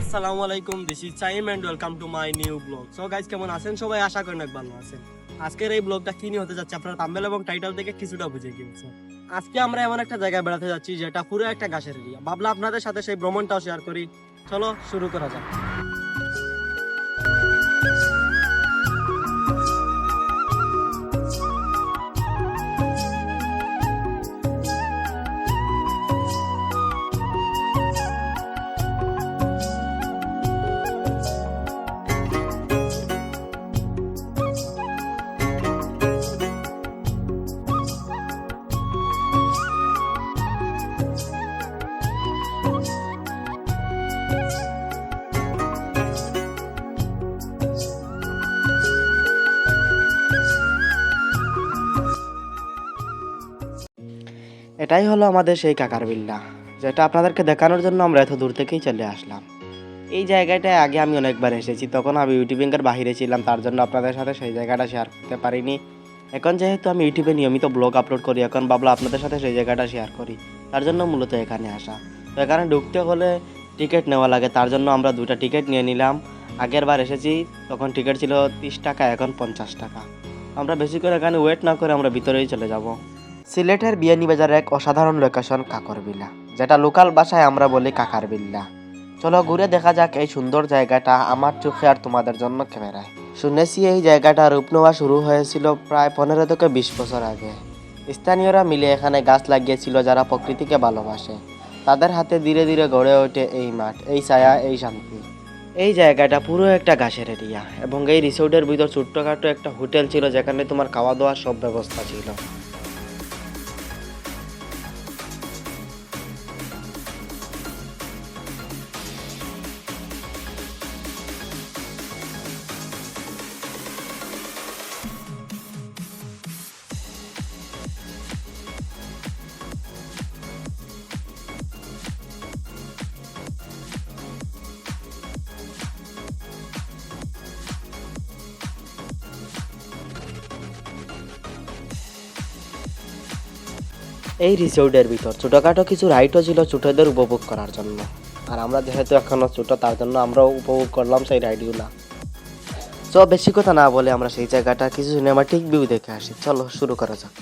আসসালামু আলাইকুম this is Chaim and welcome to my new blog so guys কেমন আছেন? সবাই আশা করেন এক ভালো আছেন। আজকের এই ব্লগটা কি নিয়ে হতে যাচ্ছে? আপনারা থাম্বেল এবং টাইটেল থেকে কিছুটা বুঝে গিয়েছেন। আজকে আমরা এমন একটা জায়গায় বেড়াতে যাচ্ছি, যেটা পুরো একটা গাছের এরিয়া। ভাবলাম আপনাদের সাথে সেই ভ্রমণটাও শেয়ার করি। চলো, শুরু করা যাক। এটাই হলো আমাদের সেই কাকার বিল্লা, যেটা আপনাদেরকে দেখানোর জন্য আমরা এত দূর থেকেই চলে আসলাম। এই জায়গাটায় আগে আমি অনেকবার এসেছি, তখন আমি ইউটিউবিংয়ের বাহিরে ছিলাম, তার জন্য আপনাদের সাথে সেই জায়গাটা শেয়ার করতে পারিনি। এখন যেহেতু আমি ইউটিউবে নিয়মিত ব্লগ আপলোড করি, এখন ভাবলাম আপনাদের সাথে সেই জায়গাটা শেয়ার করি, তার জন্য মূলত এখানে আসা। তো এখানে ঢুকতে হলে টিকিট নেওয়া লাগে, তার জন্য আমরা দুটা টিকিট নিয়ে নিলাম। আগের বার এসেছি, তখন টিকিট ছিল তিরিশ টাকা, এখন পঞ্চাশ টাকা। আমরা বেশি করে এখানে ওয়েট না করে আমরা ভিতরেই চলে যাব। সিলেটের বিয়ানীবাজার এক অসাধারণ লোকেশন কাকর বিল্লা যেটা লোকাল ভাষায় আমরা বলি কাকার বিল্লা। চলো ঘুরে দেখা যাক এই সুন্দর জায়গাটা আমার চোখে আর তোমাদের জন্য ক্যামেরায়। শুনেছি এই জায়গাটা রূপ নেওয়া শুরু হয়েছিল প্রায় পনেরো থেকে বিশ বছর আগে। স্থানীয়রা মিলে এখানে গাছ লাগিয়েছিল যারা প্রকৃতিকে ভালোবাসে। তাদের হাতে ধীরে ধীরে গড়ে ওঠে এই মাঠ, এই ছায়া, এই শান্তি। এই জায়গাটা পুরো একটা ঘাসের এরিয়া এবং এই রিসোর্টের ভিতর ছোট্টখাটো একটা হোটেল ছিল যেখানে তোমার খাওয়া দাওয়ার সব ব্যবস্থা ছিল। এই রিসোর্টের ভিতর ছোটোখাটো কিছু রাইডও ছিল ছোটোদের উপভোগ করার জন্য। আর আমরা যেহেতু এখনও ছোটো, তার জন্য আমরাও উপভোগ করলাম সেই রাইডগুলো। সো বেশি কথা না বলে আমরা সেই জায়গাটা কিছু সিনেমাটিক ভিউ দেখে আসি। চলো শুরু করা যাক।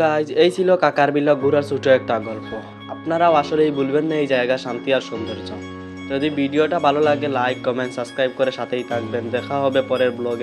গাইজ এই ছিল কাকার বিল্লা ঘুরার ছোট একটা গল্প। আপনারাও আসলেই বলবেন না এই জায়গা, শান্তি আর সৌন্দর্য। যদি ভিডিওটা ভালো লাগে লাইক কমেন্ট সাবস্ক্রাইব করে সাথেই থাকবেন। দেখা হবে পরের ব্লগে